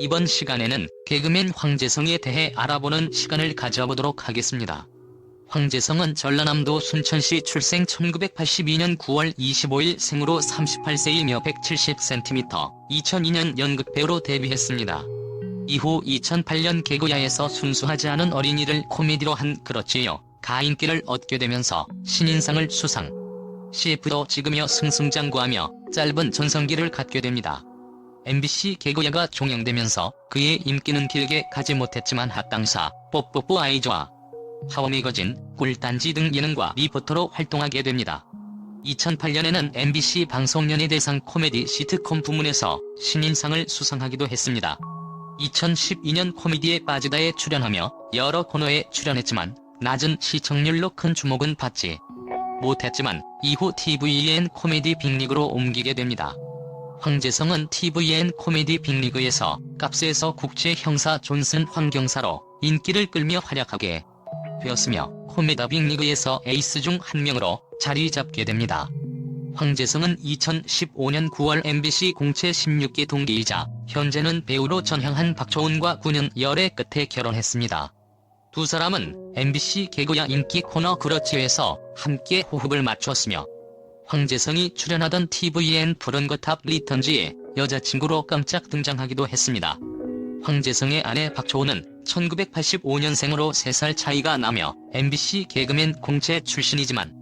이번 시간에는 개그맨 황재성에 대해 알아보는 시간을 가져보도록 하겠습니다. 황재성은 전라남도 순천시 출생 1982년 9월 25일 생으로 38세이며 170cm, 2002년 연극배우로 데뷔했습니다. 이후 2008년 개그야에서 순수하지 않은 어린이를 코미디로 한 그렇지요. 가인기를 얻게 되면서 신인상을 수상. CF도 찍으며 승승장구하며 짧은 전성기를 갖게 됩니다. MBC 개그야가 종영되면서 그의 인기는 길게 가지 못했지만 합당사, 뽀뽀뽀 아이즈와 파워매거진, 꿀단지 등 예능과 리포터로 활동하게 됩니다. 2008년에는 MBC 방송연예 대상 코미디 시트콤 부문에서 신인상을 수상하기도 했습니다. 2012년 코미디에 빠지다에 출연하며 여러 코너에 출연했지만 낮은 시청률로 큰 주목은 받지 못했지만 이후 TVN 코미디 빅리그로 옮기게 됩니다. 황재성은 TVN 코미디 빅리그에서 값에서 국제 형사 존슨 황경사로 인기를 끌며 활약하게 되었으며 코미디 빅리그에서 에이스 중 한 명으로 자리 잡게 됩니다. 황재성은 2015년 9월 MBC 공채 16기 동기이자 현재는 배우로 전향한 박초은과 9년 열애 끝에 결혼했습니다. 두 사람은 MBC 개그야 인기 코너 그렇지에서 함께 호흡을 맞췄으며 황재성이 출연하던 TVN 푸른 거탑 리턴즈에 여자친구로 깜짝 등장하기도 했습니다. 황재성의 아내 박초은은 1985년생으로 3살 차이가 나며 MBC 개그맨 공채 출신이지만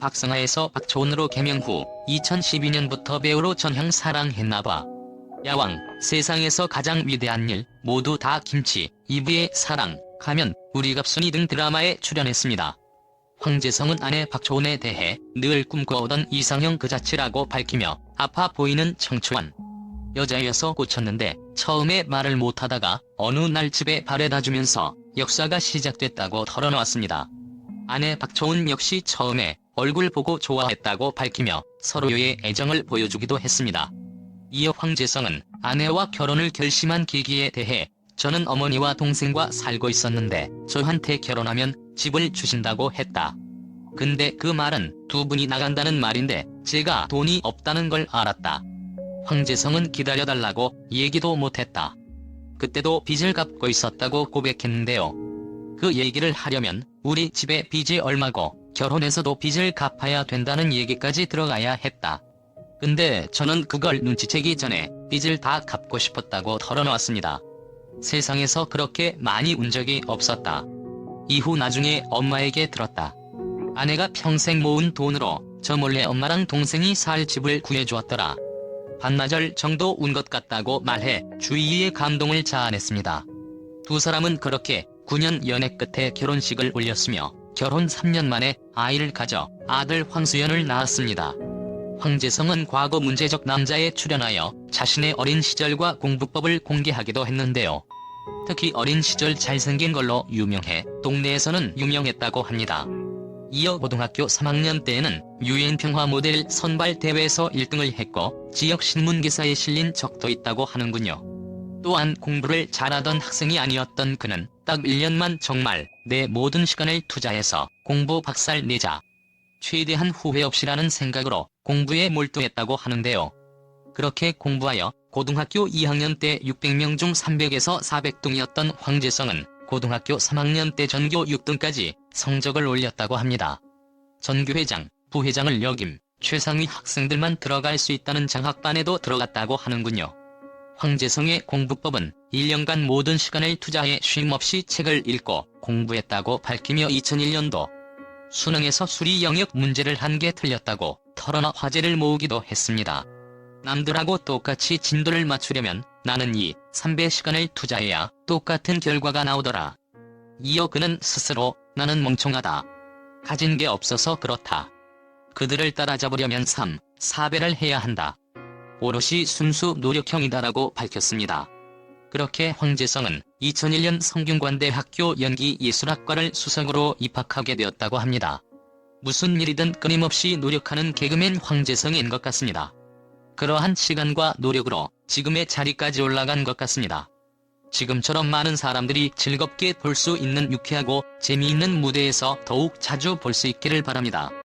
박성아에서 박초은으로 개명 후 2012년부터 배우로 전향 사랑했나봐. 야왕, 세상에서 가장 위대한 일, 모두 다 김치, 이브의 사랑, 가면, 우리 갑순이 등 드라마에 출연했습니다. 황재성은 아내 박초은에 대해 늘 꿈꿔오던 이상형 그 자체라고 밝히며 아파 보이는 청초한 여자여서 꽂혔는데 처음에 말을 못하다가 어느 날 집에 바래다 주면서 역사가 시작됐다고 털어놓았습니다. 아내 박초은 역시 처음에 얼굴 보고 좋아했다고 밝히며 서로의 애정을 보여주기도 했습니다. 이어 황재성은 아내와 결혼을 결심한 계기에 대해 저는 어머니와 동생과 살고 있었는데 저한테 결혼하면 집을 주신다고 했다. 근데 그 말은 두 분이 나간다는 말인데 제가 돈이 없다는 걸 알았다. 황재성은 기다려달라고 얘기도 못했다. 그때도 빚을 갚고 있었다고 고백했는데요. 그 얘기를 하려면 우리 집에 빚이 얼마고 결혼해서도 빚을 갚아야 된다는 얘기까지 들어가야 했다. 근데 저는 그걸 눈치채기 전에 빚을 다 갚고 싶었다고 털어놓았습니다. 세상에서 그렇게 많이 운 적이 없었다. 이후 나중에 엄마에게 들었다. 아내가 평생 모은 돈으로 저 몰래 엄마랑 동생이 살 집을 구해주었더라. 반나절 정도 운 것 같다고 말해 주위의 감동을 자아냈습니다. 두 사람은 그렇게 9년 연애 끝에 결혼식을 올렸으며 결혼 3년 만에 아이를 가져 아들 황수연을 낳았습니다. 황재성은 과거 문제적 남자에 출연하여 자신의 어린 시절과 공부법을 공개하기도 했는데요. 특히 어린 시절 잘생긴 걸로 유명해 동네에서는 유명했다고 합니다. 이어 고등학교 3학년 때에는 유엔 평화 모델 선발 대회에서 1등을 했고 지역 신문 기사에 실린 적도 있다고 하는군요. 또한 공부를 잘하던 학생이 아니었던 그는 딱 1년만 정말 내 모든 시간을 투자해서 공부 박살 내자. 최대한 후회 없이라는 생각으로 공부에 몰두했다고 하는데요. 그렇게 공부하여 고등학교 2학년 때 600명 중 300에서 400등이었던 황재성은 고등학교 3학년 때 전교 6등까지 성적을 올렸다고 합니다. 전교회장, 부회장을 역임, 최상위 학생들만 들어갈 수 있다는 장학반에도 들어갔다고 하는군요. 황재성의 공부법은 1년간 모든 시간을 투자해 쉼없이 책을 읽고 공부했다고 밝히며 2001년도 수능에서 수리 영역 문제를 한 개 틀렸다고 털어놔 화제를 모으기도 했습니다. 남들하고 똑같이 진도를 맞추려면 나는 이 3배 시간을 투자해야 똑같은 결과가 나오더라. 이어 그는 스스로 나는 멍청하다. 가진 게 없어서 그렇다. 그들을 따라잡으려면 3, 4배를 해야 한다. 오롯이 순수 노력형이다라고 밝혔습니다. 그렇게 황재성은 2001년 성균관대 학교 연기예술학과를 수석으로 입학하게 되었다고 합니다. 무슨 일이든 끊임없이 노력하는 개그맨 황재성인 것 같습니다. 그러한 시간과 노력으로 지금의 자리까지 올라간 것 같습니다. 지금처럼 많은 사람들이 즐겁게 볼 수 있는 유쾌하고 재미있는 무대에서 더욱 자주 볼 수 있기를 바랍니다.